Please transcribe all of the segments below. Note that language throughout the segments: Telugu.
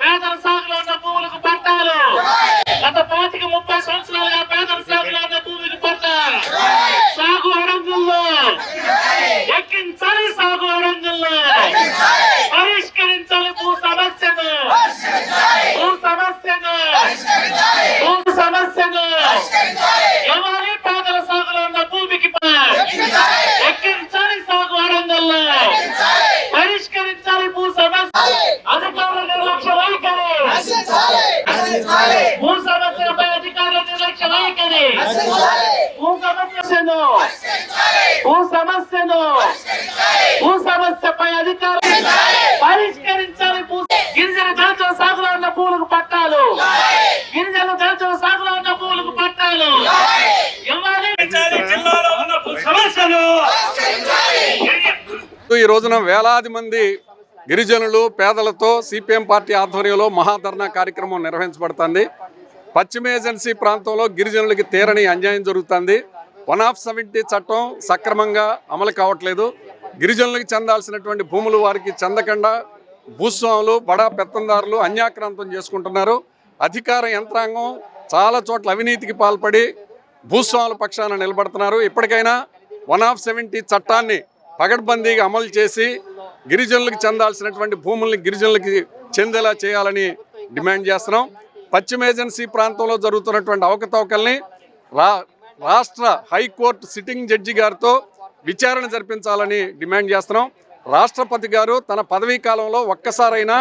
పేదల సాగులో ఉన్న భూములకు పట్టాలు. గత పాతిక ముప్పై సంవత్సరాలుగా పేదల సాగులో ఉన్న భూమికి పట్ట సాగు అడంగుల్లో ఎక్కించాలి సాగు అడంగుల్లో పరిష్కరించాలి భూ సమస్యను భూ సమస్యను భూ సమస్యను ఇవ్వాలి పేదల సాగులో ఉన్న భూమికి ప- ఎక్కించాలి సాగు అడంగుల్లో పరిష్కరించాలి భూ సమస్య అధికారుల నిర్లక్ష్య వైఖరి భూ సమస్యలపై అధికారుల నిర్లక్ష్య వైఖరి భూ సమస్యను భూ సమస్యను భూ సమస్యపై అధికారులు పరిష్కరించాలి గిరిజన దళితుల సాగులో ఉన్న భూములకు పట్టాలు గిరిజన దళితుల సాగులో ఉన్న భూములకు పట్టాలు ఇవ్వాలి జిల్లాలో ఉన్న సమస్యలు ఈ రోజున వేలాది మంది గిరిజనులు పేదలతో సిపిఎం పార్టీ ఆధ్వర్యంలో మహాధర్నా కార్యక్రమం నిర్వహించబడుతుంది. పశ్చిమ ఏజెన్సీ ప్రాంతంలో గిరిజనులకి తీరని అన్యాయం జరుగుతుంది. వన్ ఆఫ్ సెవెంటీ చట్టం సక్రమంగా అమలు కావట్లేదు. గిరిజనులకు చెందాల్సినటువంటి భూములు వారికి చెందకుండా భూస్వాములు బడా పెత్తందారులు అన్యాక్రాంతం చేసుకుంటున్నారు. అధికార యంత్రాంగం చాలా చోట్ల అవినీతికి పాల్పడి భూస్వాముల పక్షాన నిలబడుతున్నారు. ఇప్పటికైనా వన్ ఆఫ్ సెవెంటీ చట్టాన్ని పగడ్బందీగా అమలు చేసి గిరిజనులకు చెందాల్సినటువంటి భూముల్ని గిరిజనులకి చెందేలా చేయాలని డిమాండ్ చేస్తున్నాం. పశ్చిమ ఏజెన్సీ ప్రాంతంలో జరుగుతున్నటువంటి అవకతవకల్ని రా రాష్ట్ర హైకోర్టు సిట్టింగ్ జడ్జి గారితో విచారణ జరిపించాలని డిమాండ్ చేస్తున్నాం. రాష్ట్రపతి గారు తన పదవీ కాలంలో ఒక్కసారైనా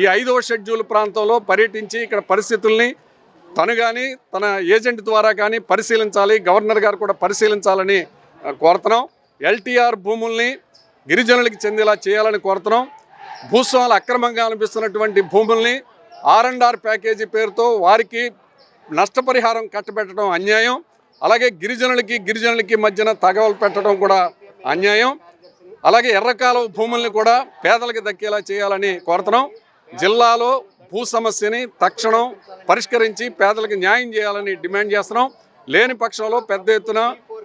ఈ ఐదవ షెడ్యూల్ ప్రాంతంలో పర్యటించి ఇక్కడ పరిస్థితుల్ని తను కానీ తన ఏజెంట్ ద్వారా కానీ పరిశీలించాలి గవర్నర్ గారు కూడా పరిశీలించాలని కోరుతున్నాం. ఎల్టీఆర్ భూముల్ని గిరిజనులకు చెందేలా చేయాలని కోరుతున్నాం. భూస్వాములు అక్రమంగా అనిపిస్తున్నటువంటి భూముల్ని ఆర్ అండ్ ఆర్ ప్యాకేజీ పేరుతో వారికి నష్టపరిహారం కట్టబెట్టడం అన్యాయం. అలాగే గిరిజనులకి గిరిజనులకి మధ్యన తగవలు పెట్టడం కూడా అన్యాయం. అలాగే ఎర్రకాలవ భూముల్ని కూడా పేదలకు దక్కేలా చేయాలని కోరుతున్నాం. జిల్లాలో భూ సమస్యని తక్షణం పరిష్కరించి పేదలకు న్యాయం చేయాలని డిమాండ్ చేస్తున్నాం. లేని పక్షంలో పెద్ద ఎత్తున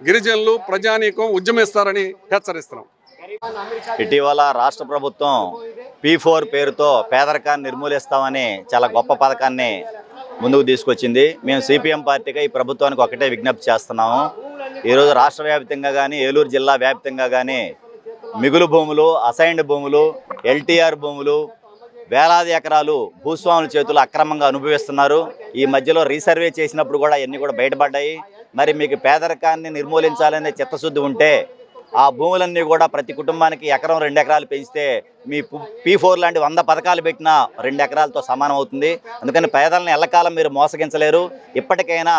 గిరిజనులు ప్రజానీకం ఉద్యమిస్తారని హెచ్చరిస్తున్నాం. ఇటీవల రాష్ట్ర ప్రభుత్వం పీ ఫోర్ పేరుతో పేదరికాన్ని నిర్మూలిస్తామని చాలా గొప్ప పథకాన్ని ముందుకు తీసుకొచ్చింది. మేము సిపిఎం పార్టీగా ఈ ప్రభుత్వానికి ఒకటే విజ్ఞప్తి చేస్తున్నాము. ఈరోజు రాష్ట్ర వ్యాప్తంగా కానీ ఏలూరు జిల్లా వ్యాప్తంగా కానీ మిగులు భూములు అసైన్డ్ భూములు ఎల్టీఆర్ భూములు వేలాది ఎకరాలు భూస్వాముల చేతులు అక్రమంగా అనుభవిస్తున్నారు. ఈ మధ్యలో రీసర్వే చేసినప్పుడు కూడా ఇవన్నీ కూడా బయటపడ్డాయి. మరి మీకు పేదరికాన్ని నిర్మూలించాలనే చిత్తశుద్ధి ఉంటే ఆ భూములన్నీ కూడా ప్రతి కుటుంబానికి ఎకరం రెండు ఎకరాలు పెంచితే మీ పీ ఫోర్ లాంటి వంద పథకాలు పెట్టినా రెండు ఎకరాలతో సమానం అవుతుంది. అందుకని పేదలను ఎల్లకాలం మీరు మోసగించలేరు. ఇప్పటికైనా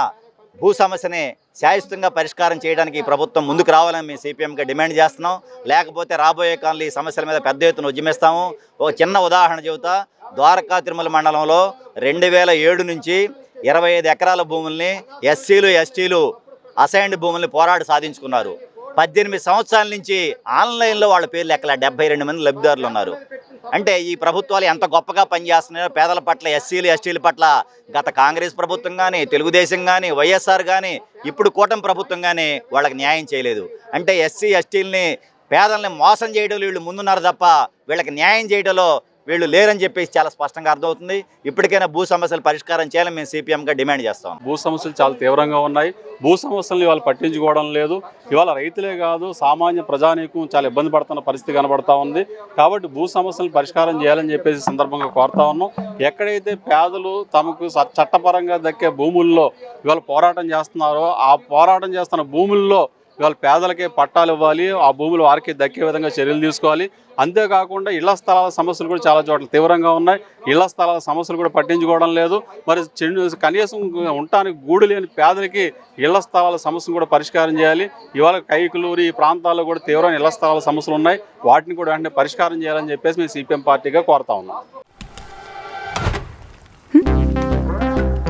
భూ సమస్యని శాశ్వతంగా పరిష్కారం చేయడానికి ఈ ప్రభుత్వం ముందుకు రావాలని మేము సిపిఎంగా డిమాండ్ చేస్తున్నాం. లేకపోతే రాబోయే కాలంలో ఈ సమస్యల మీద పెద్ద ఎత్తున ఉద్యమిస్తాము. ఒక చిన్న ఉదాహరణ చెబుతా. ద్వారకా తిరుమల మండలంలో రెండు వేల ఏడు నుంచి ఇరవై ఐదు ఎకరాల భూముల్ని ఎస్సీలు ఎస్టీలు అసైన్డ్ భూముల్ని పోరాడు సాధించుకున్నారు. పద్దెనిమిది సంవత్సరాల నుంచి ఆన్లైన్లో వాళ్ళ పేర్లు ఎక్కల. డెబ్బై రెండు మంది లబ్ధిదారులు ఉన్నారు. అంటే ఈ ప్రభుత్వాలు ఎంత గొప్పగా పనిచేస్తున్నాయో పేదల పట్ల ఎస్సీలు ఎస్టీల పట్ల గత కాంగ్రెస్ ప్రభుత్వం కానీ తెలుగుదేశం కానీ వైఎస్ఆర్ కానీ ఇప్పుడు కూటమి ప్రభుత్వం కానీ వాళ్ళకి న్యాయం చేయలేదు. అంటే ఎస్సీ ఎస్టీలని పేదల్ని మోసం చేయడంలో వీళ్ళు ముందున్నారు తప్ప వీళ్ళకి న్యాయం చేయడంలో వీళ్ళు లేరని చెప్పేసి చాలా స్పష్టంగా అర్థమవుతుంది. ఇప్పటికైనా భూ సమస్యలు పరిష్కారం చేయాలని మేము సిపిఎంగా డిమాండ్ చేస్తాం. భూ సమస్యలు చాలా తీవ్రంగా ఉన్నాయి. భూ సమస్యలను ఇవాళ పట్టించుకోవడం లేదు. ఇవాళ రైతులే కాదు సామాన్య ప్రజానీకం చాలా ఇబ్బంది పడుతున్న పరిస్థితి కనబడతా ఉంది. కాబట్టి భూ సమస్యలను పరిష్కారం చేయాలని చెప్పేసి సందర్భంగా కోరుతా ఉన్నాం. ఎక్కడైతే పేదలు తమకు చట్టపరంగా దక్కే భూముల్లో ఇవాళ పోరాటం చేస్తున్నారో ఆ పోరాటం చేస్తున్న భూముల్లో ఇవాళ పేదలకే పట్టాలు ఇవ్వాలి ఆ భూములు వారికి దక్కే విధంగా చర్యలు తీసుకోవాలి. అంతేకాకుండా ఇళ్ళ స్థలాల సమస్యలు కూడా చాలా చోట్ల తీవ్రంగా ఉన్నాయి. ఇళ్ళ స్థలాల సమస్యలు కూడా పట్టించుకోవడం లేదు. మరి కనీసం ఉండటానికి గూడు లేని పేదలకి ఇళ్ళ స్థలాల సమస్యను కూడా పరిష్కారం చేయాలి. ఇవాళ కైకులూరు ఈ ప్రాంతాల్లో కూడా తీవ్రమైన ఇళ్ళ స్థలాల సమస్యలు ఉన్నాయి. వాటిని కూడా వెంటనే పరిష్కారం చేయాలని చెప్పేసి మేము సిపిఎం పార్టీగా కోరుతా ఉన్నాం.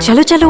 చలో చలో.